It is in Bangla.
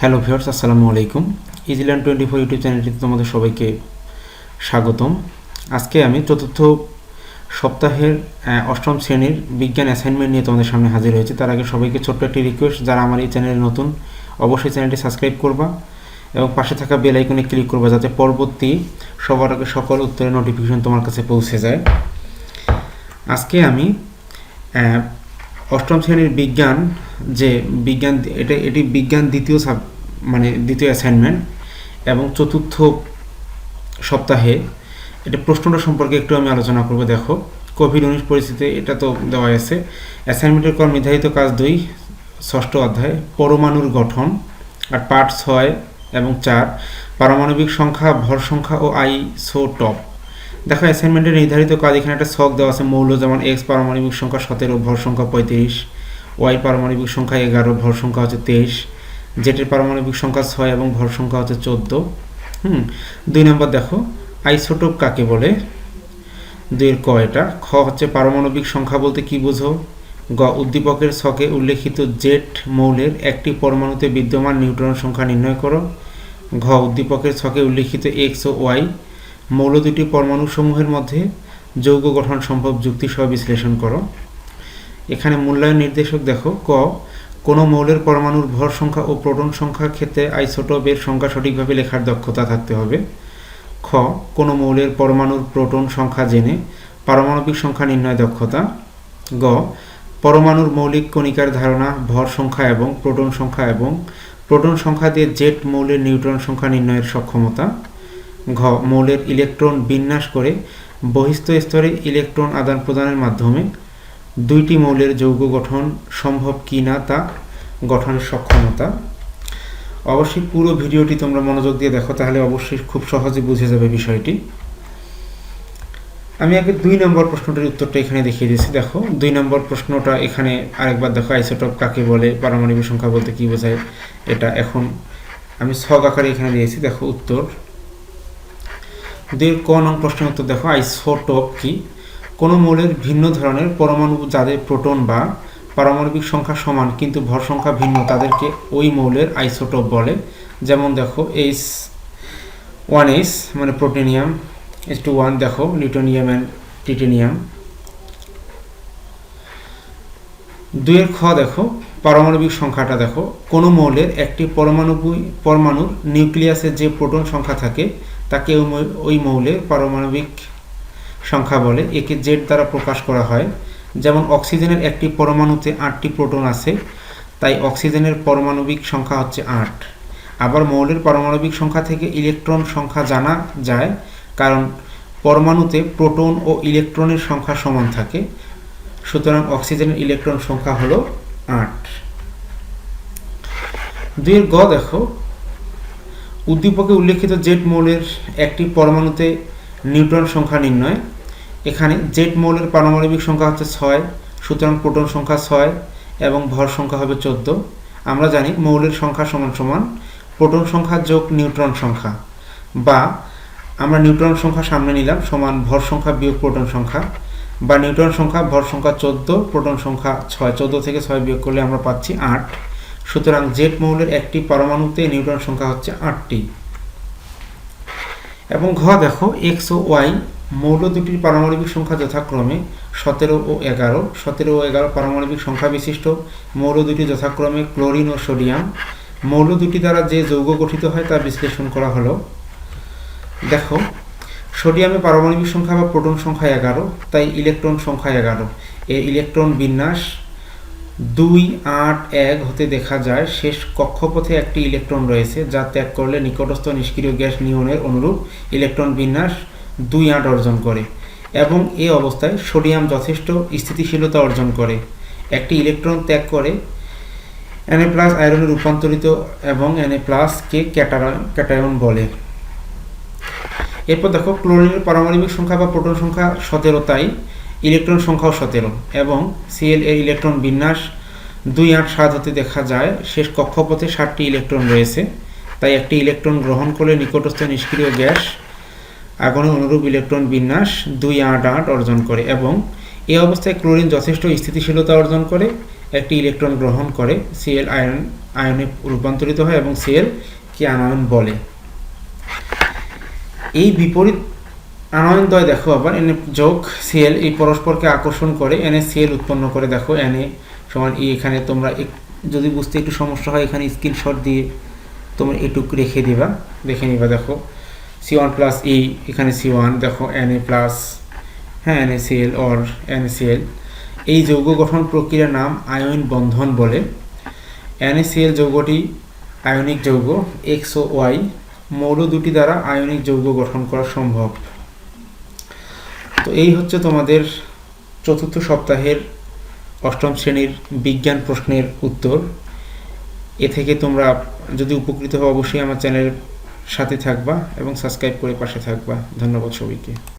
হ্যালো ভিউয়ার্স আসসালামু আলাইকুম। ইজিল্যান্ড টোয়েন্টি ফোর ইউটিউব চ্যানেলটিতে তোমাদের সবাইকে স্বাগতম। আজকে আমি চতুর্থ সপ্তাহের অষ্টম শ্রেণির বিজ্ঞান অ্যাসাইনমেন্ট নিয়ে তোমাদের সামনে হাজির হয়েছে। তার আগে সবাইকে ছোট্ট একটি রিকোয়েস্ট যারা আমার এই চ্যানেলে নতুন, অবশ্যই চ্যানেলটি সাবস্ক্রাইব করবা এবং পাশে থাকা বেল আইকনে ক্লিক করবা যাতে পরবর্তী সবার আগে সকল উত্তরের নোটিফিকেশন তোমার কাছে পৌঁছে যায়। আজকে আমি অষ্টম শ্রেণির বিজ্ঞান যে বিজ্ঞান, এটা, এটি বিজ্ঞান দ্বিতীয় সাব মানে দ্বিতীয় অ্যাসাইনমেন্ট এবং চতুর্থ সপ্তাহে, এটা প্রশ্নটা সম্পর্কে একটু আমি আলোচনা করব, দেখো। কোভিড উনিশ পরিস্থিতি এটা তো দেওয়া আছে। অ্যাসাইনমেন্টের কর নির্ধারিত কাজ দুই, ষষ্ঠ অধ্যায়, পরমাণুর গঠন, আর পার্ট ছয় এবং চার, পারমাণবিক সংখ্যা, ভর সংখ্যা ও আইসোটপ দেখো অ্যাসাইনমেন্টের নির্ধারিত কাজ, এখানে একটা ছক দেওয়া আছে, মৌল যেমন এক্স পারমাণবিক সংখ্যা সতেরো, ভর সংখ্যা পঁয়ত্রিশ ওয়াই পারমাণবিক সংখ্যা এগারো, ভর সংখ্যা হচ্ছে তেইশ জেটের পারমাণবিক সংখ্যা ছয় এবং ভর সংখ্যা হচ্ছে চোদ্দ। হুম, দুই নম্বর দেখো আইসোটোপ কাকে বলে? দুইয়ের ক এটা। খ হচ্ছে পারমাণবিক সংখ্যা বলতে কি বোঝো? গ, উদ্দীপকের ছকে উল্লেখিত জেট মৌলের একটি পরমাণুতে বিদ্যমান নিউট্রন সংখ্যা নির্ণয় করো। ঘ, উদ্দীপকের ছকে উল্লেখিত এক্স ও ওয়াই মৌল দুটি পরমাণুসমূহের মধ্যে যৌগ গঠন সম্ভব যুক্তিসহ বিশ্লেষণ করো। এখানে মূল্যায়ন নির্দেশক দেখো, ক, কোনো মৌলের পরমাণুর ভর সংখ্যা ও প্রোটন সংখ্যার ক্ষেত্রে আইসোটোপের সংখ্যা সঠিকভাবে লেখার দক্ষতা থাকতে হবে। খ, কোনো মৌলের পরমাণুর প্রোটন সংখ্যা জেনে পারমাণবিক সংখ্যা নির্ণয় দক্ষতা। গ, পরমাণুর মৌলিক কণিকার ধারণা, ভর সংখ্যা এবং প্রোটন সংখ্যা এবং প্রোটন সংখ্যা দিয়ে জেট মৌলের নিউট্রন সংখ্যা নির্ণয়ের সক্ষমতা। ঘ, মৌলের ইলেকট্রন বিন্যাস করে বহিস্থ স্তরে ইলেকট্রন আদান প্রদানের মাধ্যমে দুইটি মৌলের যৌগ গঠন সম্ভব কি না তা গঠনের সক্ষমতা। অবশ্যই পুরো ভিডিওটি তোমরা মনোযোগ দিয়ে দেখো, তাহলে অবশ্যই খুব সহজে বুঝে যাবে বিষয়টি। আমি আগে দুই নম্বর প্রশ্নটির উত্তরটা এখানে দেখিয়ে দিয়েছি। দেখো, দুই নম্বর প্রশ্নটা এখানে আরেকবার দেখো, আইসোটপ কাকে বলে, পারমাণবিক সংখ্যা বলতে কি বোঝায়, এটা এখন আমি ছক আকারে এখানে দিয়েছি। দেখো, উত্তর দুই ক নং প্রশ্নের উত্তর দেখো, আইসোটোপ। কি কোনো মৌলের ভিন্ন ধরনের পরমাণু যাদের প্রোটন বা পারমাণবিক সংখ্যা সমান কিন্তু ভর সংখ্যা ভিন্ন, তাদেরকে ওই মৌলের আইসোটোপ বলে। যেমন দেখো, এইচ ওয়ান এইচ মানে প্রোটিনিয়াম, এইচ টু ওয়ান, দেখো লিউটোনিয়াম অ্যান্ড টিটেনিয়াম। দুইয়ের খ দেখো, পারমাণবিক সংখ্যাটা দেখো। কোনো মৌলের একটি পরমাণু পরমাণুর নিউক্লিয়াসের যে প্রোটন সংখ্যা থাকে তাকে ওই মৌলের পারমাণবিক সংখ্যা বলে, একে জেড দ্বারা প্রকাশ করা হয়। যেমন অক্সিজেনের একটি পরমাণুতে আটটি প্রোটন আছে, তাই অক্সিজেনের পারমাণবিক সংখ্যা হচ্ছে আট। আবার মৌলের পারমাণবিক সংখ্যা থেকে ইলেকট্রন সংখ্যা জানা যায়, কারণ পরমাণুতে প্রোটন ও ইলেকট্রনের সংখ্যা সমান থাকে। সুতরাং অক্সিজেনের ইলেকট্রন সংখ্যা হলো আট। দুইয়ের গ দেখো। উদ্দীপকে উল্লেখিত জেট মৌলের একটি পরমাণুতে নিউট্রন সংখ্যা নির্ণয়। এখানে জেট মৌলের পারমাণবিক সংখ্যা হচ্ছে ছয়, সুতরাং প্রোটন সংখ্যা ছয় এবং ভর সংখ্যা হবে চোদ্দ। আমরা জানি মৌলের সংখ্যা সমান সমান, প্রোটন সংখ্যা যোগ নিউট্রন সংখ্যা বা আমরা নিউট্রন সংখ্যা সামনে নিলাম, সমান ভর সংখ্যা বিয়োগ প্রোটন সংখ্যা বা নিউট্রন সংখ্যা ভর সংখ্যা চোদ্দ, প্রোটন সংখ্যা ছয়। চোদ্দ থেকে ছয় বিয়োগ করলে আমরা পাচ্ছি আট। সুতরাং জেট মৌলের একটি পরমাণুতে নিউট্রন সংখ্যা হচ্ছে আটটি। এবং ঘ, দেখো এক্স ও ওয়াই মৌল দুটির পারমাণবিক সংখ্যা যথাক্রমে সতেরো ও এগারো। সতেরো ও এগারো পারমাণবিক সংখ্যা বিশিষ্ট। মৌল দুটি যথাক্রমে ক্লোরিন ও সোডিয়াম। মৌল দুটি দ্বারা যে যৌগ গঠিত হয় তা বিশ্লেষণ করা হলো। দেখো, সোডিয়ামে পারমাণবিক সংখ্যা বা প্রোটন সংখ্যা এগারো, তাই ইলেকট্রন সংখ্যা এগারো। এর ইলেকট্রন বিন্যাস দুই আট এক হতে দেখা যায় শেষ কক্ষপথে একটি ইলেকট্রন রয়েছে যা ত্যাগ করলে নিকটস্থ নিষ্ক্রিয় গ্যাস নিয়নের অনুরূপ ইলেকট্রন বিন্যাস দুই আট অর্জন করে এবং এ অবস্থায় সোডিয়াম যথেষ্ট স্থিতিশীলতা অর্জন করে। একটি ইলেকট্রন ত্যাগ করে এনএ প্লাস আয়রনে রূপান্তরিত এবং এনএ প্লাসকে ক্যাটারন ক্যাটায়ন বলে। এরপর দেখো, ক্লোরিনের পারমাণবিক সংখ্যা বা প্রোটন সংখ্যা সতেরো তাই ইলেকট্রন সংখ্যাও সতেরো এবং সিএল এর ইলেকট্রন বিন্যাস দুই আট সাত হতে দেখা যায়, শেষ কক্ষপথে ষাটটি ইলেকট্রন রয়েছে। তাই একটি ইলেকট্রন গ্রহণ করলে নিকটস্থ নিষ্ক্রিয় গ্যাস আগুনের অনুরূপ ইলেকট্রন বিন্যাস দুই আট আট অর্জন করে এবং এই অবস্থায় ক্লোরিন যথেষ্ট স্থিতিশীলতা অর্জন করে। একটি ইলেকট্রন গ্রহণ করে সিএল আয়ন আয়নে রূপান্তরিত হয় এবং সিএল কি আনয়ন বলে। এই বিপরীত আনয়নদ্বয় দেখো আবার, এন যোগ সিএল এই পরস্পরকে আকর্ষণ করে এনএ সিএল উৎপন্ন করে দেখো এনএ সমান ই এখানে তোমরা যদি বুঝতে একটু সমস্যা হয়, এখানে স্ক্রিনশট দিয়ে তোমরা এটুকু রেখে দিবা, দেখে নিবা দেখো। সি ওয়ান প্লাস ই এখানে সি ওয়ান দেখো এন এ প্লাস হ্যাঁ N A CL or N CL এই যৌগ গঠন প্রক্রিয়ার নাম আয়ন বন্ধন বলে। NaCl যৌগটি আয়নিক যৌগ এক্স ও ওয়াই মৌল দুটি দ্বারা আয়নিক যৌগ গঠন করা সম্ভব। তো এই হচ্ছে তোমাদের চতুর্থ সপ্তাহের অষ্টম শ্রেণির বিজ্ঞান প্রশ্নের উত্তর। এ থেকে তোমরা যদি উপকৃত হও, অবশ্যই আমার চ্যানেলের সাথে থাকবা এবং সাবস্ক্রাইব করে পাশে থাকবা। ধন্যবাদ সবাইকে।